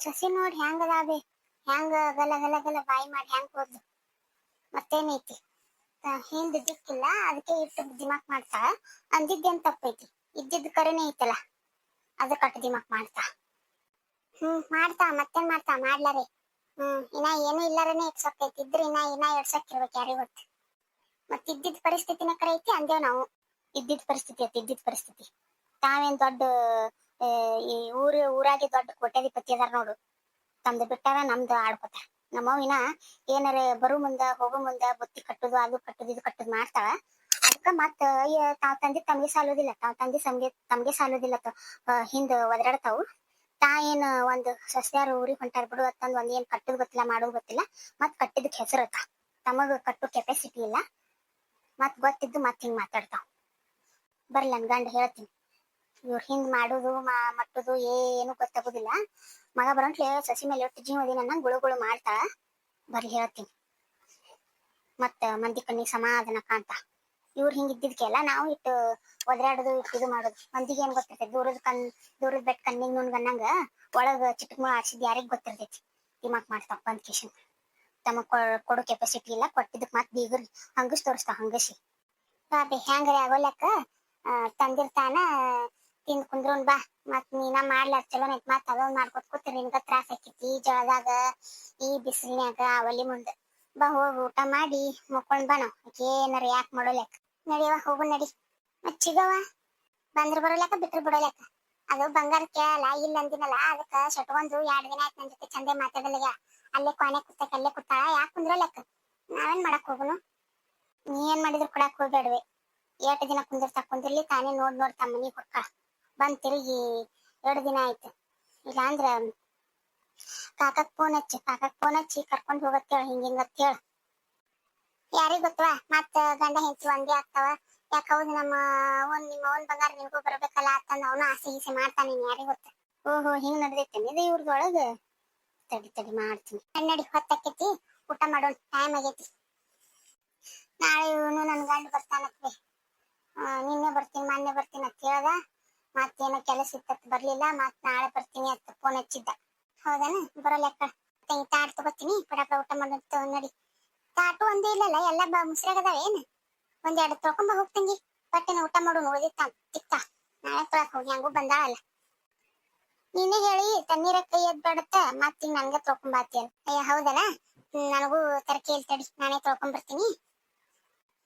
ಸಸಿ ನೋಡಿ ಹೆಂಗ್ ಅದಾವೆ ಹೆಂಗ ಗಲ ಗಲ ಗಲ ಬಾಯಿ ಮಾಡಿ ಹೆಂಗ್ ಹೋದ್ಲು? ಮತ್ತೇನೈತಿ? ಹಿಂದ್ ದಿಕ್ಕಿಲ್ಲ, ಅದಕ್ಕೆ ಇಟ್ಟು ದಿಮಾಕ್ ಮಾಡ್ತಾ. ಅಂದಿದ್ದೇನ್ ತಪ್ಪೈತಿ? ಇದ್ದಿದ್ ಕರೆನೇ ಐತಲ್ಲ ಅದಕ್ಕೆ ಕಟ್ಟ ದಿಮಾಕ್ ಮಾಡ್ತಾ. ಹ್ಮ್, ಮಾಡ್ತಾ, ಮತ್ತೇನ್ ಮಾಡ್ತಾ? ಮಾಡ್ಲಾರೆ. ಹ್ಮ್, ಇನ್ನ ಏನು ಇಲ್ಲಾರನೆ ಇಟ್ಸಕ್ಕೈತಿ ಇದ್ರ ಇನ್ನ ಇನ್ನ ಎಡ್ಸಕ್ ಇರ್ಬೇಕು ಗೊತ್ತು. ಮತ್ ಇದ್ದಿದ್ ಪರಿಸ್ಥಿತಿನ ಕರೆ ಐತಿ, ಅಂದೇವ್ ನಾವು. ಇದ್ದಿದ್ ಪರಿಸ್ಥಿತಿ ಐತಿ ಇದ್ದಿದ್ ಪರಿಸ್ಥಿತಿ. ತಾವೇನ್ ದೊಡ್ಡ ಈ ಊರ, ಊರಾಗೆ ದೊಡ್ಡ ಕೋಟ್ಯಾಧಿಪತಿ ಅದಾರ ನೋಡು. ತಮ್ದು ಬಿಟ್ಟಾರ ನಮ್ದು ಆಡ್ಕೊತ ನಮ್ಮವಿನ ಏನಾರ ಬರು ಮುಂದ, ಹೋಗೋ ಮುಂದ, ಬುತ್ತಿ ಕಟ್ಟುದು, ಅದು ಕಟ್ಟುದು, ಇದು ಕಟ್ಟುದು ಮಾಡ್ತಾಳ. ಅದಕ್ಕ ಮತ್ತ ತಾವ್ ತಂದಿ ತಮ್ಗೆ ಸಾಲೋದಿಲ್ಲ. ತಾವ್ ತಂದಿ ಸಮ್ಗೆ, ತಮ್ಗೆ ಸಾಲೋದಿಲ್ಲ ಹಿಂದ ಒದರಾಡ್ತಾವು. ತಾ ಏನ್ ಒಂದ್ ಸಸ್ಯಾರು ಊರಿಗೆ ಹೊಂಟಾರ ಬಿಡು, ಅತ್ತಂದ್ ಒಂದ್ ಏನ್ ಕಟ್ಟುದ್ ಗೊತ್ತಿಲ್ಲ, ಮಾಡೋದ್ ಗೊತ್ತಿಲ್ಲ. ಮತ್ ಕಟ್ಟಿದಕ್ ಹೆಸರತ್ತ ತಮಗ ಕಟ್ಟು ಕೆಪಾಸಿಟಿ ಇಲ್ಲ. ಮತ್ ಗೊತ್ತಿದ್ದು ಮತ್ ಹಿಂಗ್ ಮಾತಾಡ್ತಾವ್. ಬರ್ಲನ್ ಗಂಡ ಹೇಳ್ತೀನಿ. ಇವ್ರ ಹಿಂಗ್ ಮಾಡುದು ಮಟ್ಟುದು ಏನು ಗೊತ್ತಾಗುದಿಲ್ಲ. ಮಗ ಬರಂಟ್ಲೆ ಸಸಿ ಮೇಲೆ ಒಟ್ಟು ಜೀವದಿ ನನ್ನ ಗುಳುಗುಳು ಮಾಡ್ತಾ ಮಾಡ್ತಾಳ ಬರ್ಲಿ ಹೇಳ್ತೀನಿ. ಮತ್ತ ಮಂದಿ ಕಣ್ಣಿಗೆ ಸಮಾಧಾನ ಕಾಂತ ಇವ್ರು ಹಿಂಗ್ ಇದ್ದಿದ್ಕೆಲ್ಲ ನಾವು ಇಟ್ಟು ಒದರಾಡೋದು ಇಟ್ಟು ಇದು ಮಾಡೋದು. ಮಂದಿಗೆ ಏನ್ ಗೊತ್ತಿರ್ತೈತಿ? ದೂರದ ಕಣ್, ದೂರದ ಬೆಟ್ ಕಣ್ಣಿಗೆ ನುಣ್ಗನ್ನಂಗ ಒಳಗ ಚಿಟಕ್ ಮುಳ ಆಡ್ಸಿದ್ ಯಾರಿಗ್ ಗೊತ್ತಿರ್ತೈತಿ? ದಿಮಾಕ್ ಮಾಡ್ತಾವ ಬಂದ್ ಕಿಶನ್. ತಮ್ಮ ಕೊಡೋ ಕೆಪಾಸಿಟಿ ಇಲ್ಲ, ಕೊಟ್ಟಿದ್ದಕ್ ಮತ್ ಬೀಗರ್ ಹಂಗಸ್ ತೋರಿಸ್ತಾವ ಹಂಗಸಿ. ಅದೇ ಹೆಂಗ್ರಿ ಆಗೋಲಕ್ಕ ತಂದಿರ್ತಾನ ತಿಂದ್ ಕುಂದ್ರೋನ್ ಬಾ. ಮತ್ ನೀನ ಮಾಡ್ಲಾರ ಚಲೋ ನೈತ್ ಮತ್ ಅದೊಂದ್ ಮಾಡ್ಕೊತ್ ಕೂತ್ರಿ ನಿನ್ಗ ತ್ರಾಸ ಆಕೈತಿ ಈ ಜಳದಾಗ, ಈ ಬಿಸಿಲಿನ್ಯಾಗ ಅವಲಿ ಮುಂದ. ಬಾ ಹೋಗಿ, ಊಟ ಮಾಡಿ, ಮುಕ್ಕೊಂಡ್ ಬಾ ನಾವ್. ಏನಾರ ಯಾಕೆ ಮಾಡೋಲ್ಯಾಕ ನಡಿಯವ ಹೋಗು ನಡಿ. ಮತ್ ಚಿಗವ ಬಂದ್ರ ಬರೋಲೆಕ್ಕ ಬಿಟ್ರ ಬಿಡೋಲೆಕ್ಕ ಅದು ಬಂಗಾರ ಕೇಳಲ್ಲ, ಇಲ್ಲ ಅಂದಿನಲ್ಲ, ಅದಕ್ಕ ಶಟ್ಕೊಂದು ಎರಡ್ ದಿನ ಆಯ್ತು ನನ್ ಜೊತೆ ಚಂದೆ ಮಾತಾಡಲಿಗ. ಅಲ್ಲೇ ಕೊನೆ ಕುತ್ತಕ್ ಅಲ್ಲೇ ಕುತ್ತಾಳ ಯಾಕೆ ಕುಂದ್ರೋಲೆಕ್ಕ ನಾವೇನ್ ಮಾಡಕ್ ಹೋಗುನು? ನೀ ಏನ್ ಮಾಡಿದ್ರು ಕೊಡಕ್ ಹೋಗ್ಬೇಡ್ವಿ ಎಷ್ಟು ದಿನ ಕುಂದಿರ್ತಾ ಕುಂದಿರ್ಲಿ, ತಾನೇ ನೋಡ್ ನೋಡ್ ಮನಿ ಹೊಕ್ಕ ಬಂದ್ ತಿರುಗಿ ಎರಡು ದಿನ ಆಯ್ತು. ಇಲ್ಲ ಅಂದ್ರ ಕಾಕಕ್ ಫೋನ್ ಹಚ್ಚಿ, ಕಾಕಕ್ ಫೋನ್ ಹಚ್ಚಿ ಕರ್ಕೊಂಡ್ ಹೋಗತ್ತೇಳ, ಹಿಂಗ ಹಿಂಗತ್ ಯಾರಿಗ ಗೊತ್ತವಾ ಮತ್ತ ಗಂಡ ಹೆಂಚು ಒಂದೇ ಆಗ್ತಾವ. ಯಾಕ ಹೌದು ನಮ್ಮ ಅವನ್ ನಿಮ್ಮ ಅವನ್ ಬಂಗಾರ ನಿನಗೂ ಬರ್ಬೇಕಲ್ಲ ಅಂತಂದ ಅವನು ಆಸೆ ಗೀಸೆ ಮಾಡ್ತಾನೆ ಯಾರಿಗ ಗೊತ್ತ? ಓಹೋ, ಹಿಂಗ್ ನಡೆದೈತೇನೆ ಇದು ಇವ್ರದೊಳಗ? ತಡಿ ತಡಿ ಮಾಡ್ತೀನಿ. ಕನ್ನಡಿ ಹೊತ್ತಕ್ಕೈತಿ ಊಟ ಮಾಡೋಣ ಟೈಮ್ ಆಗೈತಿ. ನಾಳೆ ಇವನು ನನ್ ಗಂಡ ಬರ್ತಾನತ್ವಿ ನಿನ್ನೆ ಬರ್ತೀನಿ, ಮೊನ್ನೆ ಬರ್ತೀನಿ ಅಂತ ಹೇಳ್ದ. ಕೆಲಸ ಇತ್ತತ್ ಬರ್ಲಿಲ್ಲ ಮತ್ ನಾಳೆ ಬರ್ತೀನಿ ಅಂತ ಫೋನ್ ಹಚ್ಚಿದ್ದ. ಹೌದನ? ಬರೋ ಅಕ್ಕ. ತಾಟ್ ತಗೋತೀನಿ ಪಡಾಪ ಊಟ ಮಾಡೋದು ನಡಿ. ತಾಟು ಒಂದೇ ಇಲ್ಲಲ್ಲ, ಎಲ್ಲ ಬ ಮುಸ್ರಾಗದಾವ ಏನ್? ಒಂದೆರಡು ತೊಳ್ಕೊಂಬ ಹೋಗ್ತಂಗಿ. ಬಟ್ಟೆನ ಊಟ ಮಾಡು ನೋಡಿತ್ತ ತಿಕ್ಕ. ನಾಳೆ ತೊಳಕ್ ಹೋಗಿ, ಹಂಗೂ ಬಂದಾಳಲ್ಲ. ನೀನೇ ಹೇಳಿ, ತಣ್ಣೀರ ಕೈ ಎದ್ ಬೇಡತ್ತ, ಮತ್ ಈಗ ನನ್ಗೆ ತೊಳ್ಕೊಂಬಾತಿ ಅಯ್ಯ, ಹೌದಲ್ಲ? ನನಗೂ ತರಕೆ ತಡಿ ನಾನೇ ತೊಳ್ಕೊಂಬರ್ತೀನಿ.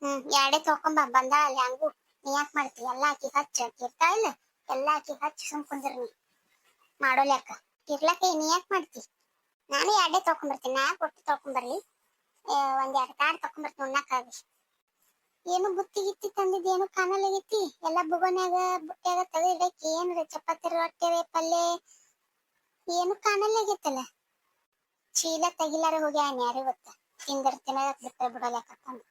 ಹ್ಮ್, ಎರಡೇ ತೊಳ್ಕೊಂಬ, ಬಂದಾಳಲ್ಲ ಹಂಗೂ. ನೀ ಯಾಕೆ ಮಾಡ್ತಿ? ಎಲ್ಲ ಹಾಕಿ ಹಚ್ಚ ಇರ್ತಾ ಇಲ್ಲ ಎಲ್ಲ ಹಾಕಿ ಹಚ್ಚಿ ಸುಮ್ ಕುಂದ್ರ ನೀ. ಮಾಡೋಲ್ಯಾಕ ಲೆಕ್ಕ. ಇರ್ಲಕ್ಕ ನೀ ಯಾಕೆ ಮಾಡ್ತಿ? ನಾನು ಎರಡೇ ತಗೊಂಡ್ಬರ್ತೀನಿ ನಾ ಕೊಟ್ಟು ತಗೊಂಡ್ಬರ್ಲಿ ಒಂದ್ ಎರಡು ಕಾರ್ಡ್ ತೊಕೊಂಬರ್ತೀನಿ ಉಣ್ಣಕ್ಕಾಗಿ. ಏನು ಬುತ್ತಿ ಗಿತ್ತಿ ತಂದಿದ್ ಏನು ಕಾಣಲಾಗೈತಿ ಎಲ್ಲ ಬುಗೋನ್ಯಾಗ, ಬುಟ್ಟಿಯಾಗ ತೆಗೆದಿಡಕ್ಕೆ ಏನ್ರಿ ಚಪಾತಿ, ರೊಟ್ಟಿ ಪಲ್ಯ? ಏನು ಕಾಣಲಾಗೈತಲ್ಲ ಚೀಲ ತೆಗಿಲಾರ ಹೋಗ್ಯಾನ್ ಯಾರು ಗೊತ್ತ ತಿಂದಿರ್ತೀನ ಬಿಟ್ಟ ಬಿಡೋಲೆಕ್ಕಂದು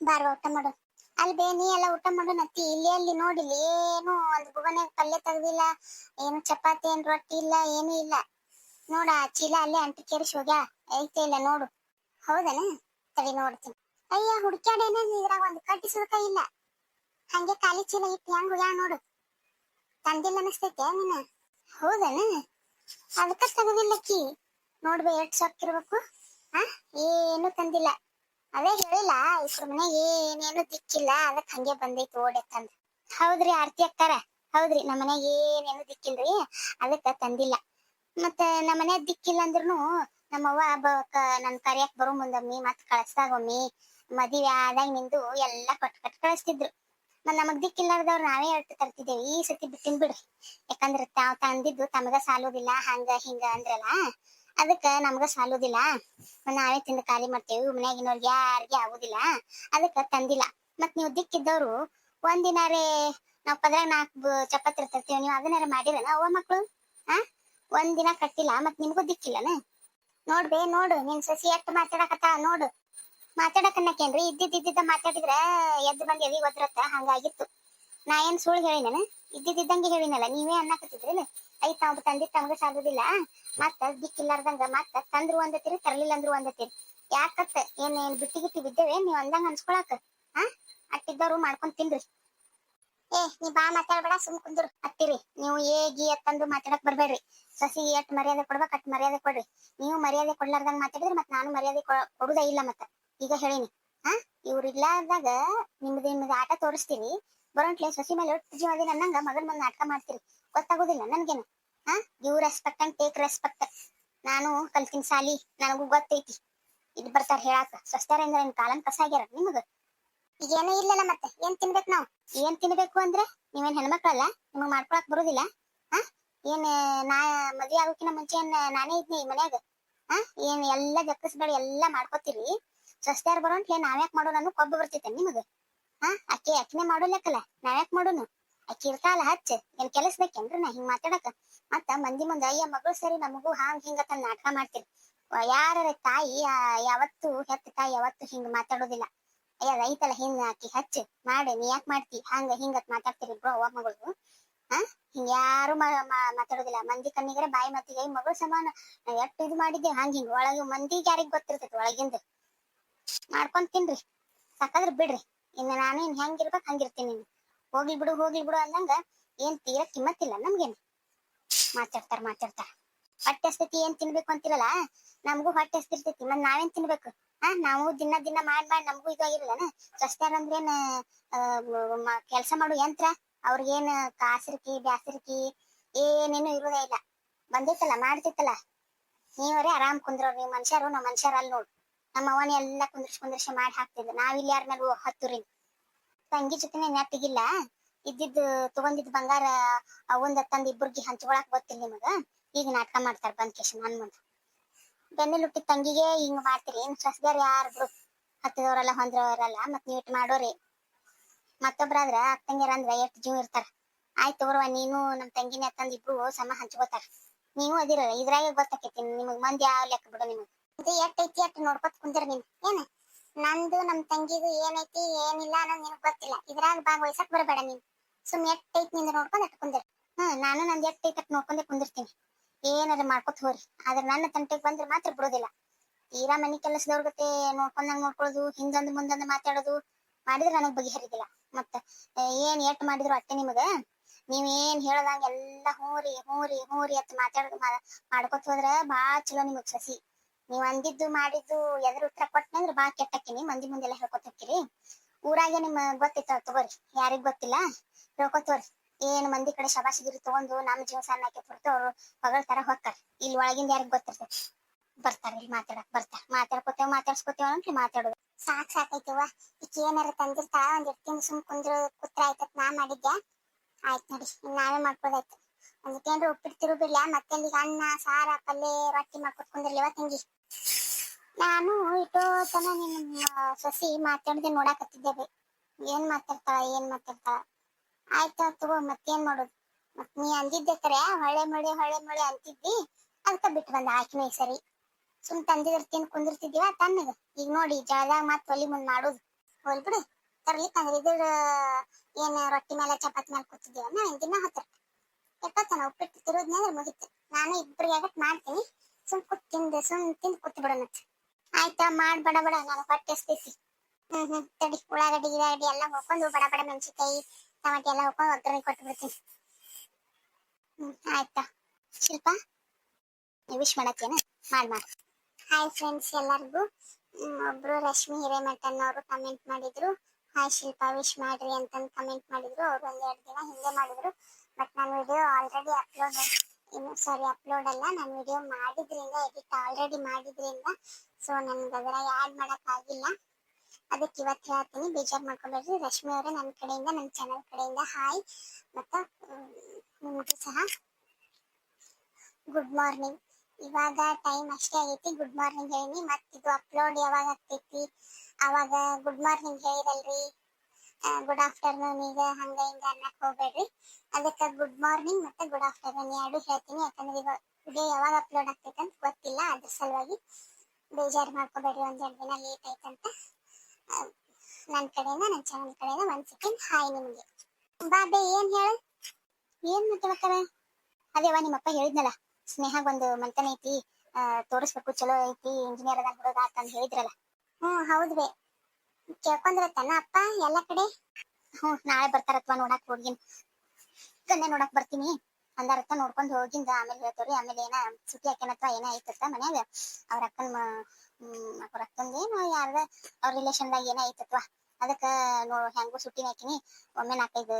ಬಾರ ಊಟ ಮಾಡು. ಅಲ್ಲಿ ಬೇ ನೀ ಎಲ್ಲ ಊಟ ಮಾಡು ನತ್ತಿ, ಇಲ್ಲಿ, ಅಲ್ಲಿ ನೋಡಿಲ್ಲ ಏನು ಒಂದ್ ಗುಗನೆ ಪಲ್ಯ ತೆಗ್ದಿಲ್ಲ, ಏನು ಚಪಾತಿ, ಏನ್ ರೊಟ್ಟಿ ಇಲ್ಲ, ಏನು ಇಲ್ಲ. ನೋಡ ಚೀಲ ಅಲ್ಲೇ ಅಂಟಿ ಕೇರಿಸಿ ಹೋಗ್ಯಾ? ಐತೆ ಇಲ್ಲ, ನೋಡು. ಹೌದನ? ತಡಿ ನೋಡ್ತೀನಿ. ಅಯ್ಯ, ಹುಡ್ಕ್ಯಾಡೇನ ಇದ್ರಾಗ ಒಂದ್ ಕಟ್ಟಿ ಸುಲ್ಕ ಇಲ್ಲ. ಹಂಗೆ ಖಾಲಿ ಚೀಲ ಇಟ್ಟು ಹೆಂಗ್ ಹೋಗ್ಯಾ ನೋಡು. ತಂದಿಲ್ಲ ಅನಿಸ್ತೈತೆ ನೀನ ಹೌದನ? ಅದಕ್ಕ ತೆಗದಿಲ್ಲಕ್ಕಿ ನೋಡ್ಬೇ, ಎಷ್ಟ್ ಸೊಕ್ಕಿರ್ಬೇಕು? ಆ? ಏನು ತಂದಿಲ್ಲ. ಅದೇ ಹೇಳಿಲ್ಲ ಇಸ್ರ ಮನೆಗೆ ಏನೇನು ದಿಕ್ಕಿಲ್ಲ, ಅದಕ್ಕೆ ಹಂಗೆ ಬಂದೈತಿ ಓಡೆತ್ತಂದ ಹೌದ್ರಿ ಆರ್ತಿ ಅಕ್ಕಾರ? ಹೌದ್ರಿ, ನಮ್ಮ ಮನೆಗೆ ಏನೇನು ದಿಕ್ಕಿಲ್ರಿ, ಅದಕ್ಕ ತಂದಿಲ್ಲ. ಮತ್ತ ನಮ್ಮ ಮನೆ ದಿಕ್ಕಿಲ್ಲ ಅಂದ್ರೂ ನಮ್ಮವ್ವ ನನ್ ಕರಿಯಕ್ ಬರೋ ಮುಂದಮ್ಮಿ ಮತ್ ಕಳಿಸ್ದಾಗ ಒಮ್ಮಿ ಮದುವೆ ಆದಾಗ ನಿಂದು ಎಲ್ಲಾ ಕಟ್ ಕಟ್ ಕಳಿಸ್ತಿದ್ರು. ಮತ್ ನಮಗ್ ದಿಕ್ಕಿಲ್ಲಾರ್ದವ್ರು ನಾವೇ ಅರ್ಥ ತರ್ತಿದ್ದೇವೆ, ಈ ಸತಿ ಬಿಟ್ಟಿನ್ ಬಿಡ್ರಿ. ಯಾಕಂದ್ರ ತಾವ್ ತಂದಿದ್ದು ತಮಗ ಸಾಲೋದಿಲ್ಲ, ಹಂಗ, ಹಿಂಗ ಅಂದ್ರಲ್ಲ ಅದಕ್ಕ ನಮ್ಗ ಸಾಲುದಿಲ್ಲ. ನಾವೇ ತಿಂದು ಖಾಲಿ ಮಾಡ್ತೇವಿ ಮನ್ಯಾಗಿನವ್ರಿಗೆ ಯಾರಿಗೆ ಆಗುದಿಲ್ಲ. ಅದಕ್ಕ ತಂದಿಲ್ಲ. ಮತ್ ನೀವು ದಿಕ್ಕಿದ್ದವ್ರು, ಒಂದಿನಾರೇ ನಾವ್ ಪದ್ರ ನಾಲ್ಕು ಚಪಾತಿ ಇರ್ತಿರ್ತೀವಿ ನೀವು ಅದನ್ನಾರ ಮಾಡಿರನ ಅವ ಮಕ್ಳು? ಆ? ಒಂದಿನ ಕಟ್ಟಿಲ್ಲ ಮತ್ ನಿಮ್ಗೂ ದಿಕ್ಕಿಲ್ಲನ? ನೋಡ್ಬೇ, ನೋಡು, ನಿನ್ ಸಸಿ ಎಷ್ಟ್ ಮಾತಾಡಕತ್ತ ನೋಡು. ಮಾತಾಡಕನ್ನಕೇನ್ರಿ ಇದ್ದಿದ್ ಇದ್ದಿದ್ದ ಮಾತಾಡಿದ್ರ ಎದ್ದು ಬಂದ್ ಎದಿ ಒದ್ರತ್ತ ಹಂಗಾಗಿತ್ತು. ನಾ ಏನ್ ಸುಳ್ಳು ಹೇಳಿನನ ಇದ್ದಿದ್ದಂಗೆ ಹೇಳಿನಲ್ಲ ನೀವೇ ಅನ್ನಕತ್ತಿದ್ರಲ್ಲ ಐ ತಾವ್ ತಂದಿ, ತಮ್ಗ ಸಾಲುದಿಲ್ಲ ಮತ್ತ ದಿಕ್ಕಿಲ್ಲಾರ್ದಂಗ ಮತ್ತ ತಂದ್ರು ಒಂದತ್ತೀರಿ ತರ್ಲಿಲ್ಲ ಅಂದ್ರು ಒಂದತ್ತೀರಿ ಯಾಕತ್ತ ಏನ್ ಏನ್ ಬಿಟ್ಟಿ ಗಿಟ್ಟಿ ಬಿದ್ದೇವೆ? ನೀವ್ ಅಂದಂಗ ಅನ್ಸ್ಕೊಳಕ. ಹಾ? ಅಟ್ಟಿದ್ದವ್ರು ಮಾಡ್ಕೊಂಡ್ ತಿನ್ರಿ. ಏ, ನೀ ಬಾ ಮಾತಾಡ್ಬೇಡ, ಸುಮ್ ಕುಂದ್ರು. ಅತ್ತಿರಿ, ನೀವು ಏ, ಗಿ ಅತ್ತಂದು ಮಾತಾಡಕ್ ಬರ್ಬೇಡ್ರಿ. ಸಸಿ, ಎಟ್ ಮರ್ಯಾದೆ ಕೊಡ್ಬೇಕು, ಅಟ್ ಮರ್ಯಾದೆ ಕೊಡ್ರಿ. ನೀವು ಮರ್ಯಾದೆ ಕೊಡ್ಲಾರ್ದಂಗ ಮಾತಾಡಿದ್ರೆ ಮತ್ ನಾನು ಮರ್ಯಾದೆ ಕೊಡುದ ಇಲ್ಲ ಮತ್ತ. ಈಗ ಹೇಳಿನಿ. ಹಾ? ಇವ್ರು ಇಲ್ಲಾರ್ದಾಗ ನಿಮ್ದು ನಿಮ್ದು ಆಟ ತೋರಿಸ್ತೀರಿ ಬರೋಂಟ್ಲೆ ಸಸಿ ಮೇಲೆ ಒಟ್ಟು ಜೀವದಿ ನನ್ನಂಗ, ಮಗನ್ ಮುಂದೆ ನಾಟಕ ಮಾಡ್ತೀರಿ. ಗೊತ್ತಾಗೋದಿಲ್ಲ ನನ್ಗೇನು. ಹಾ? You respect and take respect ನಾನು ಕಲ್ತಿನ ಸಾಲಿ, ನನಗೂ ಗೊತ್ತೈತಿ. ಇದು ಬರ್ತಾರ ಹೇಳಾಕ. ಅಂದ್ರೆ ನಿಮ್ ಕಾಲನ್ ಕಸ ಆಗ್ಯಾರ ನಿಮಗ. ಈಗ ಏನೇ ಇಲ್ಲಲ್ಲ ಮತ್ತೆ, ಏನ್ ತಿನ್ಬೇಕು ನಾವು? ಏನ್ ತಿನ್ಬೇಕು ಅಂದ್ರೆ, ನೀವೇನ್ ಹೆಣ್ಮಕ್ಳಲ್ಲ, ನಿಮಗ್ ಮಾಡ್ಕೊಳಕ್ ಬರುದಿಲ್ಲ. ಹಾ? ಏನ್, ನಾ, ಮದ್ವೆ ಆಗೋಕಿನ ಮುಂಚೆ ಏನ್, ನಾನೇ ಇದ್ನಿ ಮನ್ಯಾಗ? ಹಾ? ಏನ್, ಎಲ್ಲಾ ಜಕ್ಕಸ್ಬೇಡಿ ಎಲ್ಲಾ ಮಾಡ್ಕೊತೀರಿ. ಸ್ವಸ್ಥ್ಯಾರ ಬರೋಂಟ್ಲೆ ನಾವ್ಯಾಕ್ ಮಾಡೋ ನಾನು ಕೊಬ್ಬ ಬರ್ತೈತೆ ನಿಮಗ? ಹಾ, ಅಕ್ಕಿ ಅಕ್ಕನೆ ಮಾಡೋಲ್ಲಕ್ಕಲ್ಲ ನಾವ್ಯಾಕ್ ಮಾಡೋನು? ಅಕ್ಕಿ ಇರ್ತಾಳ ಹಚ್ಚ. ಏನ್ ಕೆಲಸ ಬೇಕೇನ್ರಿ ನಾ ಹಿಂಗ್ ಮಾತಾಡಕ. ಮತ್ತ ಮಂದಿ ಮುಂದ, ಅಯ್ಯ, ಮಗಳು ಸರಿ, ನಮಗೂ ಹಾಂಗ್ ಹಿಂಗ ತಂದ್ ನಾಟಕ ಮಾಡ್ತೀರಿ. ಯಾರ ತಾಯಿ ಯಾವತ್ತು ಹೆತ್ತ ತಾಯಿ ಯಾವತ್ತು ಹಿಂಗ್ ಮಾತಾಡೋದಿಲ್ಲ. ಅಯ್ಯ, ರೈತಲ್ಲ, ಹಿಂಗ್ ಆಕಿ ಹಚ್ಚ. ಮಾಡಿ, ನೀ ಯಾಕ್ ಮಾಡ್ತಿ? ಹಂಗ ಹಿಂಗತ್ ಮಾತಾಡ್ತೀರಿ ಇಬ್ರು ಅವ್ವ ಮಗಳು ಹಾ, ಹಿಂಗ ಯಾರು ಮಾತಾಡೋದಿಲ್ಲ. ಮಂದಿ ಕಣ್ಣಿಗರೆ ಬಾಯಿ ಮತ್ತಿಗೆ ಮಗಳ ಸಮಾನ. ಎಷ್ಟ್ ಇದು ಮಾಡಿದ್ದೆ, ಹಂಗ ಹಿಂಗ. ಒಳಗೆ ಮಂದಿಗೆ ಯಾರಿಗ್ ಗೊತ್ತಿರ್ತೈತಿ, ಒಳಗಿಂದ. ಮಾಡ್ಕೊಂಡ್ ತಿನ್ರಿ. ಸಾಕಾದ್ರ ಬಿಡ್ರಿ. ಇನ್ನು ನಾನು ಇನ್ ಹೆಂಗಿರ್ಬೇಕು ಹಂಗಿರ್ತೀನಿ ನೀನು ಹೋಗ್ಲಿ ಬಿಡು ಹೋಗ್ಲಿ ಬಿಡು ಅಂದಂಗ ಏನ್ ತೀರ ಕಿಮ್ಮತ್ತಿಲ್ಲ ನಮ್ಗೇನು. ಮಾತಾಡ್ತಾರ ಮಾತಾಡ್ತಾರ. ಹೊಟ್ಟೆ ಹಸ್ತೈತಿ ಏನ್ ತಿನ್ಬೇಕು ಅಂತಿರಲ್ಲ, ನಮಗೂ ಹೊಟ್ಟೆ ಹಸ್ತಿರ್ತೈತಿ ಮತ್ ನಾವೇನ್ ತಿನ್ಬೇಕು? ಹಾ ನಾವು ದಿನ ದಿನ ಮಾಡ್ ಮಾಡಿ ನಮಗೂ ಇದಾಗಿರಲ್ಲನ ಸ್ವಸ್ಥ್ಯಾರ ಅಂದ್ರೇನ ಕೆಲಸ ಮಾಡು ಯಂತ್ರ ಅವ್ರಿಗೇನ್ ಕಾಸಿರ್ಕಿ, ಬ್ಯಾಸಿರ್ಕಿ, ಏನೇನು ಇರೋದೇ ಇಲ್ಲ. ಬಂದೈತಲ್ಲ, ಮಾಡ್ತೈತಲ್ಲ. ನೀವರೇ ಆರಾಮ್ ಕುಂದ್ರೋರ್ ನೀವ್ ಮನುಷ್ಯರು ನಾವ್ ಮನುಷ್ಯರ ಅಲ್ಲಿ ನೋಡು. ನಮ್ಮ ಅವನ ಎಲ್ಲ ಕುಂದ್ರಿಸಿ ಕುಂದ್ರಿಸಿ ಮಾಡಿ ಹಾಕ್ತಿದ್ದ ನಾವಿಲ್ಲಿ ಯಾರ ಮೇಲೂ ಹತ್ತುರಿ ತಂಗಿ ಜೊತೆನೆ ನೆಟ್ಟಿಗಿಲ್ಲ. ಇದ್ದಿದ್ದು ತಗೊಂಡಿದ್ ಬಂಗಾರ ಅವಂದ ತಂದ್ ಇಬ್ಬರಿಗೆ ಹಂಚ್ಕೊಳಕ್ ಗೊತ್ತಿಲ್ಲ ನಿಮಗ. ಈಗ ನಾಟಕ ಮಾಡ್ತಾರ ಬಂದ್ ಕೇಶ ನನ್ ಮುಂದ. ಬೆನ್ನೆಲ್ ಹುಟ್ಟಿದ ತಂಗಿಗೆ ಹಿಂಗ್ ಮಾಡ್ತೀರಿ. ಏನ್ ಸಸ್ಗಾರ ಯಾರು ಬಿಡು. ಹತ್ತಿದವರೆಲ್ಲ ಹೊಂದ್ರವರೆಲ್ಲ ಮತ್ ನೀವು ಮಾಡೋರಿ. ಮತ್ತೊಬ್ರಾದ್ರ ಅಕ್ಕ ತಂಗಿಯರ ಅಂದ್ರ ಎಷ್ಟ್ ಜೀವ ಇರ್ತಾರ. ಆಯ್ತು ತಗೋರ್ವ, ನೀನು ನಮ್ ತಂಗಿನ ತಂದ್ ಇಬ್ರು ಸಮ ಹಂಚ್ಕೋತಾರ. ನೀವು ಅದಿರ ಇದ್ರಾಗೆ ಗೊತ್ತಾಕೈತಿ. ನಿಮಗ್ ಮಂದಿ ಯಾವ ಲೆಕ್ಕ ಬಿಡು ನಿಮಗ್. ಇದು ಎಟ್ ಐತಿ ಅಟ್ ನೋಡ್ಕೊತ ಕುಂದಿರ ನೀನ್. ಏನ? ನಂದು, ನಮ್ ತಂಗಿದು ಏನೈತಿ, ಏನಿಲ್ಲ ಅನ್ನೋದು ನಿನಗ್ ಗೊತ್ತಿಲ್ಲ. ಇದ್ರಾಗ ಭಾಗವಹಿಸಕ್ ಬರಬೇಡ ನೀನ್. ಸುಮ್ ಎಟ್ ಐತಿ ನಿಂದ ನೋಡ್ಕೊಂಡ್ ಅಟ್ ಕುಂದಿರ್. ಹ್ಮ್, ನಾನು ನಂದ್ ಎಟ್ ಐತಿ ಅಟ್ ನೋಡ್ಕೊಂಡೆ ಕುಂದಿರ್ತೀನಿ. ಏನಾರ ಮಾಡ್ಕೊತ ಹೋರಿ. ಆದ್ರ ನನ್ನ ತಂಟೆಗ್ ಬಂದ್ರ ಮಾತ್ರ ಬಿಡೋದಿಲ್ಲ. ತೀರಾ ಮನಿ ಕೆಲಸದವ್ರ ಗತೆ ನೋಡ್ಕೊಂಡಂಗ್ ನೋಡ್ಕೊಳ್ಳೋದು, ಹಿಂದಂದ್ ಮುಂದಂದ್ ಮಾತಾಡೋದು, ಮಾಡಿದ್ರೆ ನನಗ್ ಬಗೆಹರಿದಿಲ್ಲ. ಮತ್ತ ಏನ್ ಎಟ್ ಮಾಡಿದ್ರು ಅಟ್ಟೆ ನಿಮಗ? ನೀವ್ ಏನ್ ಹೇಳ್ದಂಗ ಎಲ್ಲಾ ಹೂರಿ ಹೂರಿ ಹೂರಿ ಅಂತ ಮಾತಾಡೋದು ಮಾಡ್ಕೊತ ಹೋದ್ರ ಬಾಳ ಚಲೋ ನಿಮಗ್ ಸಸಿ. ನೀವ್ ಅಂದಿದ್ದು ಮಾಡಿದ್ದು ಎದ್ರ ಉತ್ತರ ಕೊಟ್ಟನಂದ್ರ ಬಾ ಕೆಟ್ಟಕ್ಕಿನಿ ಮಂದಿ ಮುಂದೆಲ್ಲ ಹೇಳ್ಕೊತ ಹೋಗ್ತೀರಿ. ಊರಾಗೆ ನಿಮ್ ಗೊತ್ತಿತ್ತ ತಗೋರಿ. ಯಾರಿಗ್ ಗೊತ್ತಿಲ್ಲ? ಹೇಳ್ಕೊ ಹೋರಿ ಏನ್ ಮಂದಿ ಕಡೆ ಶಬಾಷಿಗಿರಿ ತಗೊಂಡು ನಮ್ ಜೀವ ಸಣ್ಣ ಹಾಕಿ ಹೊರತು ಅವ್ರು ತರ ಹೋಗ್ತಾರ. ಇಲ್ಲಿ ಒಳಗಿಂದ ಯಾರಿಗ್ ಗೊತ್ತಿರ್ತೈತಿ? ಬರ್ತಾರ ಇಲ್ಲಿ ಮಾತಾಡಕ್, ಬರ್ತಾರ. ಮಾತಾಡ್ಕೊತೇವ್, ಮಾತಾಡ್ಸ್ಕೊತೇವ್ ಅಂತ ಮಾತಾಡೋದು. ಸಾಕ್ ಸಾಕೈತಿವ ಏನಾರ ತಂದಿರ್ತಾಳ ಒಂದ್ ಇರ್ತೀನಿ, ಸುಮ್ ಕುಂದ್ರ ಕುತ್ರ ಆಯ್ತತ್, ನಾ ಮಾಡಿದ್ದೆ ಆಯ್ತ್ ನೋಡಿ ನಾವೇ ಮಾಡ್ಕೋದಾಯ್ತು ಒಂದ್ ಏನ್ರ ಉಪ್ಪಿಟ್ಟು ತಿರುಗಿಲ್ಲ ಮತ್ತೆ ಅಲ್ಲಿಗೆ ಅನ್ನ, ಸಾರ ಪಲ್ಯ ರೊಟ್ಟಿ ಮಾಡ್ಕೊತ್ ಕುಂದಿರ್ಲಿವ ತಂಗಿ ನಾನು ಇಟ್ಟೋ ತನ ನಿನ್ನ ಸಸಿ ಮಾತಾಡದೆ ನೋಡಾಕತ್ತಿದ್ದೇವೆ. ಏನ್ ಮಾತಾಡ್ತಾಳ ಏನ್ ಮಾತಾಡ್ತಾಳ? ಆಯ್ತಾ ತಗೋ, ಮತ್ತೇನ್ ಮಾಡೋದು? ಮತ್ ನೀ ಅಂದಿದ್ದೆ ಕರೆ, ಹೊಳೆ ಮಳೆ ಹೊಳೆ ಮಳೆ ಅಂತಿದ್ದಿ ಅದಕ್ಕ ಬಿಟ್ಟು ಬಂದ ಆಕಿನ ಸರಿ. ಸುಮ್ ತಂದಿರ್ತೀನಿ ಕುಂದಿರ್ತಿದೀವ ತಣ್ಣಗ. ಈಗ ನೋಡಿ, ಜಳದಾಗ ಮತ್ ಒಲಿ ಮುಂದ್ ಮಾಡೋದು. ಹೋಲ್ ಬಿಡು. ತಂದ್ರ ಇದ್ರ, ಏನ್ ರೊಟ್ಟಿ ಮೇಲೆ ಚಪಾತಿ ಮೇಲೆ ಕೂತಿದ್ದೀವ ನಾ ದಿನ ಹತ್ರ. ಎಪ್ಪತ್ತನ, ಉಪ್ಪಿಟ್ಟು ತಿರುದ್ನಿ ಅಂದ್ರೆ ಮುಗಿತು. ನಾನು ಇಬ್ರಿಗೆ ಆಗಟ್ ಮಾಡ್ತೀನಿ. ಸುಮ್ ಕೂತ್ ತಿಂದು ಸುಮ್ ತಿಂದ್ ಕೂತ್ ಆಯ್ತಾ, ಮಾಡ್, ಬಡ ಬಡ, ನಾನು ಹೊಟ್ಟೆ ಎಸ್ತೈತಿ ಹ್ಮ್ ಹ್ಮ್, ತಡಿ, ಉಳ್ಳಾಗಡ್ಡಿ, ಗಿಳಾಗಡ್ಡಿ ಎಲ್ಲ ಹೋಗ್ಕೊಂಡು ಬಡ ಬಡ ಮೆಣಸಿನ್ಕಾಯಿ, ಟಮಾಟಿ ಎಲ್ಲ ಹೋಗ್ಕೊಂಡು ಒಗ್ಗರಣೆ ಕೊಟ್ಟು ಬಿಡ್ತೀನಿ ಹ್ಮ್, ಆಯ್ತಾ. ಶಿಲ್ಪ ವಿಶ್ ಮಾಡತ್ತೇನ ಮಾಡ್ ಮಾಡ್. ಹಾಯ್ ಫ್ರೆಂಡ್ಸ್ ಎಲ್ಲರಿಗೂ. ಒಬ್ರು ರಶ್ಮಿ ಹಿರೇಮಠ ಅನ್ನೋರು ಕಮೆಂಟ್ ಮಾಡಿದ್ರು. ಹಾಯ್ ಶಿಲ್ಪ ವಿಶ್ ಮಾಡ್ರಿ ಅಂತಂದು ಕಮೆಂಟ್ ಮಾಡಿದ್ರು. ಅವ್ರು ಒಂದ್ ಎರಡು ದಿನ ಹಿಂದೆ ಮಾಡಿದ್ರು. ಬಟ್ ನಾನು video already upload sorry upload ಅಲ್ಲ. ನಾನು ವಿಡಿಯೋ ಮಾಡಿದ್ರಿಂದ ಎಡಿಟ್ ಆಲ್ರೆಡಿ ಮಾಡಿದ್ರಿಂದ. ಸೊ ನನ್ಗೆ ಅದರ ಆ್ಯಡ್ ಮಾಡಕ್ ಆಗಿಲ್ಲ. ಅದಕ್ಕೆ ಇವತ್ತು ಹೇಳ್ತೀನಿ. ಬೇಜಾರು ಮಾಡ್ಕೊಬೇಡ್ರಿ. ರಶ್ಮಿ ಅವರೇ ನನ್ನ ಕಡೆಯಿಂದ ನನ್ನ ಚಾನಲ್ ಕಡೆಯಿಂದ ಹಾಯ್ ಮತ್ತು ನಿಮಗೂ ಸಹ ಗುಡ್ ಮಾರ್ನಿಂಗ್ ಇವಾಗ ಟೈಮ್ ಅಷ್ಟೇ ಆಗೈತಿ. ಗುಡ್ ಮಾರ್ನಿಂಗ್ ಹೇಳಿ. ಮತ್ತೆ ಇದು ಅಪ್ಲೋಡ್ ಯಾವಾಗ ಆಗ್ತೈತಿ? ಅವಾಗ ಗುಡ್ ಮಾರ್ನಿಂಗ್ ಹೇಳಿರಲ್ರಿ. ಗುಡ್ ಆಫ್ಟರ್ನೂನ್ ಈಗ ಹಂಗ ಹಿಂಗ ಅನ್ನಕ್ ಹೋಗ್ಬೇಡ್ರಿ. ಅದಕ್ಕೆ ಗುಡ್ ಮಾರ್ನಿಂಗ್ ಮತ್ತೆ ಗುಡ್ ಆಫ್ಟರ್ನೂನ್ ಎರಡು ಹೇಳ್ತೀನಿ. ಯಾಕಂದ್ರೆ ಇವಾಗ ಯಾವಾಗ ಅಪ್ಲೋಡ್ ಆಗ್ತೈತೆ ಅಂತ ಗೊತ್ತಿಲ್ಲ. ಅದ್ರ ಸಲುವಾಗಿ ಬೇಜಾರು ಮಾಡ್ಕೋಬೇಡ್ರಿ. ಒಂದೆರಡು ದಿನ ಲೇಟ್ ಆಯ್ತಂತ. ನನ್ನ ಕಡೆಯಿಂದ ನನ್ನ ಚಾನಲ್ ಕಡೆಯಿಂದ ಒಂದ್ ಸೆಕೆಂಡ್ ಹಾಯ್ ನಿಮಗೆ. ಬಾಬೆ, ಏನ್ ಹೇಳ? ಏನ್ ಮಾತಾಡ್ತಾರ ಅದೇವ ನಿಮ್ಮಪ್ಪ ಹೇಳಿದ್ನಲ್ಲ. ಸ್ನೇಹ ಒಂದು ಮಂತನ ಐತಿ. ತೋರಿಸ್ಬೇಕು, ಚಲೋ ಐತಿ ಇಂಜಿನಿಯರ್ ಅದ ಹುಡುಗ ಅಂತ ಹೇಳಿದ್ರಲ್ಲ. ಹ್ಮ್ ಹೌದ್ ಬೇ ಕೇಳ್ಕೊಂಡ್ರತನ ಅಪ್ಪ, ಎಲ್ಲ ಕಡೆ? ಹ್ಞೂ, ನಾಳೆ ಬರ್ತಾರತ್ವ, ನೋಡಕ್ ಹೋಗಿನ್ ಕನ್ಯಾ ನೋಡಕ್ ಬರ್ತೀನಿ ಅಂದಾರತ್ತ, ನೋಡ್ಕೊಂಡ್ ಹೋಗಿಂದ ಆಮೇಲೆ ಹೇಳ್ತೇವ್ರಿ, ಆಮೇಲೆ ಏನ ಸುಟ್ಟಿ ಹಾಕ್ಯಾನತ್ವ, ಏನ ಐತತ್ತ ಮನ್ಯಾಗ? ಅವ್ರ ಅಕ್ಕನ ಅವ್ರ ಅಕ್ಕಂದೇನು ಯಾರ್ದ, ಅವ್ರ ರಿಲೇಷನ್ದಾಗ ಏನ ಐತತ್ವ ಅದಕ್ಕ ನೋ, ಹೆಂಗು ಸುಟ್ಟಿ ಹಾಕಿನಿ. ಒಮ್ಮೆ ನಾಲ್ಕೈದು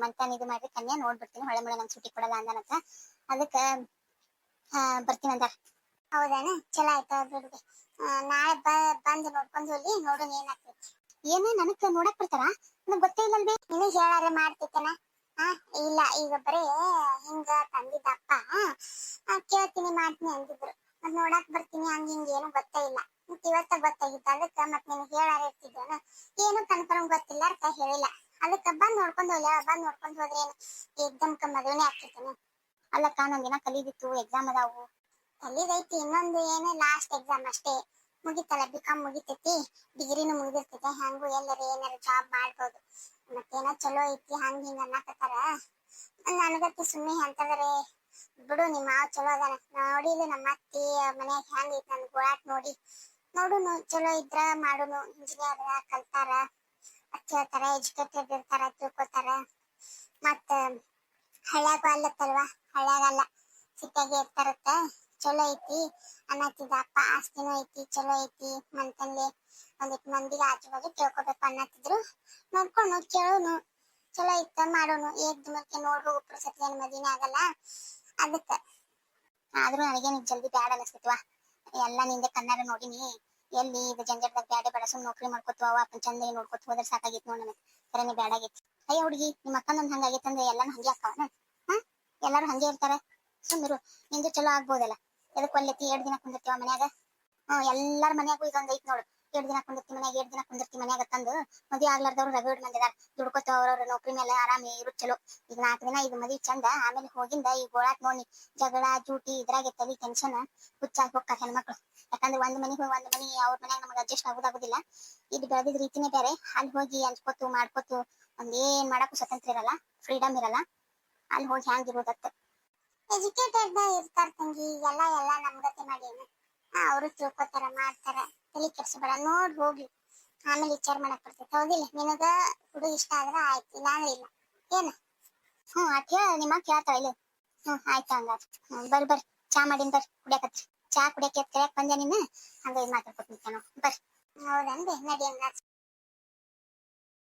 ಮಂತನ್ ಇದು ಮಾಡಿ ಕನ್ಯಾ ನೋಡ್ಬಿಡ್ತೀನಿ ಹೊಳೆ ಮಳೆ ನಂಗೆ ಸುಟ್ಟಿ ಕೊಡಲ್ಲ ಅಂದನತ್ತ. ಅದಕ್ಕ ಬರ್ತೀನಿ ಅಂದಾರ ಹೌದೇನ? ಚಲೋ ಆಯ್ತು ಬಿಡ್ರಿ ನಾಳೆ ಬಂದು ನೋಡ್ಕೊಂಡ್ ಹೋಗಿ ನೋಡೋಣ ಏನಾಗ್ತೈತಿ ಏನ ನನಗ್ ನೋಡಕ್ ಬರ್ತಾರ? ನನಗ್ ಗೊತ್ತೇ ಇಲ್ಲ ಅಲ್ವೇ ನಿನಗ್ ಹೇಳಾರೆ ಮಾಡ್ತಿತ್ತನ ಆ, ಇಲ್ಲ, ಈಗ ಬರೇ ಹಿಂಗ ತಂದಿದ್ದಪ್ಪ. ಕೇಳ್ತೀನಿ, ಮಾಡ್ತೀನಿ ಅಂದಿದ್ರು. ಮತ್ ನೋಡಕ್ ಬರ್ತೀನಿ, ಹಂಗ ಹಿಂಗ ಏನು ಗೊತ್ತೇ ಇಲ್ಲ. ಮತ್ ಇವತ್ತ ಗೊತ್ತಾಗಿತ್ತು. ಅದಕ್ಕ ಮತ್ ನಿನ್ ಹೇಳಾರ ಇರ್ತಿದ್ದೇನ ಏನು ಕನ್ಫರ್ಮ್ ಗೊತ್ತಿಲ್ಲ ಅಂತ ಹೇಳಿಲ್ಲ. ಅದಕ್ಕ ಬಂದ್ ನೋಡ್ಕೊಂಡ್ ಹೋಗ್ಲಿ ಬಂದ್ ನೋಡ್ಕೊಂಡ್ ಹೋದ್ರೆ ಏನು? ಎಕ್ಸಾಮ್ ಕ ಮದುವೆನೇ ಆಗ್ತಿತ್ತೇನ ಅಲ್ಲಕ್ಕ ನಂದಿನ ಕಲಿದಿತ್ತು, ಎಕ್ಸಾಮ್ ಅದಾವು. ಕಲಿದೈತಿ ಇನ್ನೊಂದು ಏನು ಲಾಸ್ಟ್ ಎಕ್ಸಾಮ್ ಅಷ್ಟೇ. ಮುಗಿತಲ್ಲ ಬಿ ಕಾಮ್ ಮುಗಿತೈತಿ ಡಿಗ್ರಿನೂ ಮುಗಿದಿರ್ತೈತೆ, ಹಂಗು ಎಲ್ಲರ ಏನಾರ ಜಾಬ್ ಮಾಡ್ಬೋದು. ಮತ್ತೇನೋ ಚಲೋ ಐತಿ, ಹಂಗ ಹಿಂಗ ಅನ್ನಕತ್ತಾರ. ನನಗತ್ತಿ ಸುಮ್ಮನೆ ಅಂತಂದ್ರೆ, ಬಿಡು ನಿಮ್ಮ ಮಾವ ಚಲೋ ಅದಾನ. ನೋಡಿಲ್ಲ ನಮ್ಮ ಅತ್ತಿ, ಮನ್ಯಾಗ ಹೆಂಗ ಐತಿ ನನ್ ಗೋಳಾಟ್ ನೋಡಿ. ನೋಡುನು, ಚಲೋ ಇದ್ರ ಮಾಡುನು ಇಂಜಿನಿಯರ್ ಕಲ್ತಾರ. ಅತ್ ಹೇಳ್ತಾರ ಎಜುಕೇಟೆಡ್ ಇರ್ತಾರ, ತಿಳ್ಕೊತಾರ. ಮತ್ತ ಹಳ್ಯಾಗ ಅಲ್ಲತ್ತಲ್ವಾ, ಹಳ್ಯಾಗಲ್ಲ, ಸಿಟಿಯಾಗೆ ಇರ್ತಾರತ್ತ. ಚಲೋ ಐತಿ. ಅನ್ನತ್ತಿದ ಅಪ್ಪ ಆಸ್ತಿನೂ ಐತಿ, ಚಲೋ ಐತಿ ಮಂತಂದೆ ಒಂದಿಟ್ಟು ಮಂದಿಗೆ ಆಜು ಬಾಜು ಕೇಳ್ಕೊಬೇಕು ಅನ್ನತ್ತಿದ್ರು ನೋಡ್ಕೊಂಡು ಕೇಳೋನು, ಚಲೋ ಐತ ಮಾಡೋನು. ಏಕ್ ದಿನಕ್ಕೆ ನೋಡ್ರು ಒಬ್ರು ಸತಿ ಏನ್ ಮದಿನೇ ಆಗಲ್ಲ. ಅದಕ್ಕೆ ಆದ್ರೂ ನನಗೇನು ಜಲ್ದಿ ಬ್ಯಾಡ ಅನಸ್ತಿತ್ವಾ ಎಲ್ಲ ನಿಂದೆ ಕನ್ನಡ ನೋಡಿನಿ. ಎಲ್ಲಿ ಇದು ಜಂಜಟ್ದಾಗ ಬ್ಯಾಡ ಬೇಡ ಸುಮ್ ನೌಕರಿ ಮಾಡ್ಕೊತವ ಅಪ್ಪ ಚಂದ ನೋಡ್ಕೊತ ಹೋದ್ರೆ ಸಾಕಾಗಿತ್ತು ನೋಡ್ ನನಗೆ. ಬೇಡ ಬ್ಯಾಡಾಗಿತ್ತು ಅಯ್ಯ ಹುಡುಗಿ, ನಿಮ್ಮ ಅಕ್ಕನೊಂದ್ ಹಂಗಾಗಿತ್ತಂದ್ರೆ ಎಲ್ಲಾನು ಹಂಗೆ ಅಕ್ಕವನ ಹಾ ಎಲ್ಲಾರು ಹಂಗೆ ಇರ್ತಾರೆ. ಸುಮ್ಮಿರು ನಿಂದು ಚಲೋ ಆಗ್ಬೋದಲ್ಲ. ಎದಕ್ ಒಲ್ಲೆತಿ ಎರಡ್ ದಿನ ಕುಂದಿರ್ತೀವ ಮನ್ಯಾಗ? ಹ್ಮ್, ಎಲ್ಲಾರ ಮನ್ಯಾಗೂ ಇದೊಂದ್ ಐತ್ ನೋಡು. ಎರಡ್ ದಿನ ಕುಂದಿರ್ತಿ ಮನ್ಯಾಗ, ಎರಡ್ ದಿನ ಕುಂದಿರ್ತಿ ಮನ್ಯಾಗ ತಂದು ಮದ್ವೆ ಆಗ್ಲಾರ್ದವ್ರು ಹಿಡ್ ಮಂದಿದಾರ ದುಡ್ಕೋತ ಅವ್ರವ್ರ, ನೌಕರಿ ಮೇಲೆ ಆರಾಮ ಇರು ಚಲೋ. ಈಗ ನಾಲ್ಕು ದಿನ ಇದು ಮದ್ವಿ ಚಂದ, ಆಮೇಲೆ ಹೋಗಿಂದ ಈ ಗೋಳಾಟ್ ನೋಡಿ ಜಗಳ, ಜೂಟಿ ಇದ್ರಾಗೆ ತಲಿ ಟೆನ್ಷನ್ ಹುಚ್ಚಾಗಿ ಹೋಗ್ತಾರ ಹೆಣ್ಮಕ್ಳು. ಯಾಕಂದ್ರೆ ಒಂದ್ ಮನಿ ಹೋಗಿ ಒಂದ್ ಮನಿ, ಅವ್ರ ಮನ್ಯಾಗ ನಮಗ್ ಅಡ್ಜಸ್ಟ್ ಆಗುದಾಗುದಿಲ್ಲ. ಇದು ಬೆಳೆದಿದ್ ರೀತಿನೇ ಬೇರೆ. ಅಲ್ಲಿ ಹೋಗಿ ಅಂಚ್ಕೊತು ಮಾಡ್ಕೋತು, ಒಂದ್ ಏನ್ ಮಾಡಕ್ಕೂ ಸ್ವತಂತ್ರ ಇರಲ್ಲ ಫ್ರೀಡಮ್ ಇರಲ್ಲ. ಅಲ್ಲಿ ಹೋಗಿ ಹ್ಯಾಂಗ್ ಇರೋದತ್ತ ಎಜುಕೇಟೆಡ್ ಇರ್ತಾರ ತಂಗಿ, ಎಲ್ಲ ಎಲ್ಲ ನಮ್ಗತೆ ಆ, ಅವರು ತಿಳ್ಕೊತಾರ, ಮಾಡ್ತಾರ. ತಲೆ ಬರ ನೋಡ್ ಹೋಗ್ಲಿ. ಆಮೇಲೆ ವಿಚಾರ ಮಾಡಕ್ ಬರ್ತೈತೆ. ಹೌದಿಲ್ಲ ನಿನಗ ಹುಡುಗ ಇಷ್ಟ ಆದ್ರ ಆಯ್ತು, ಇಲ್ಲಾಂದ್ರೆ ಇಲ್ಲ. ಏನ? ಹ್ಞೂ ಆತ ನಿಮ್ಮ ಕೇಳ್ತಾವ ಇಲ್ಲ ಹ್ಞೂ ಆಯ್ತು ಹಂಗಾರ ಬರ್ರಿ ಬರ್ರಿ. ಚಾ ಮಾಡಿನ್ ಬರ್ರಿ ಕುಡಿಯಕತ್ರಿ ಚಾ ಕುಡಿಯಕ್ಕೆ ಕರೆಯಕ್ ಬಂದೆ ನಿನ್ನ ಹಂಗ ಇದು ಮಾತಾಡ್ಕೊತ ನಿಂತೇನೋ ಬರ್ರಿ. ಹೌದನ್ರಿ, ನಡಿ ಹಂಗಾರ